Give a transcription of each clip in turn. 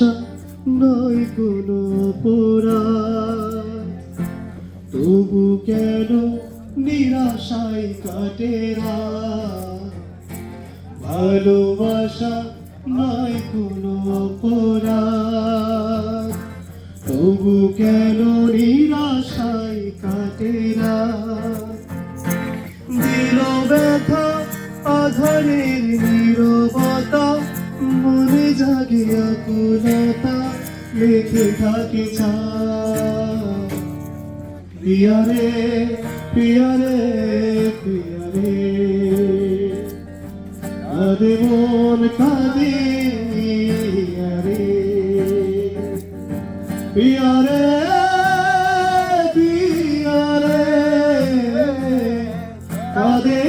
নয় কোনো তবু কেন নিরাশায় কাটে রাত? ভালোবাসা নয় কোনো তবু কেন নিরাশায় কাটে রাত? দিল ব্যথা আধারের নীরবতা জাগে আকুলতা লেখে থাকে ছাপ পিয়ারে পিয়ারে পিয়ারে কাঁদে মন, কাঁদে পিয়ারে পিয়ারে পিয়ারে কাঁদে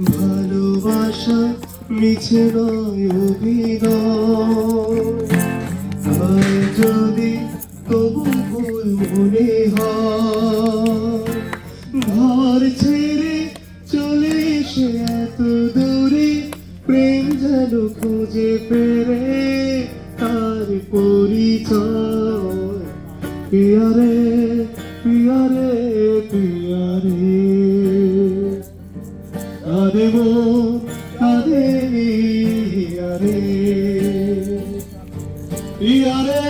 ভালোবাসা মিছে নয় আর যদি তবু ভুল মনে ঘর ছেড়ে চলে এসে এত দূরে প্রেম যেন খুঁজে পেরে তার পরিচয়। পিয়ারে পিয়ারে পিয়ারে। কাঁদে আরে ইয়ারে ইয়ারে।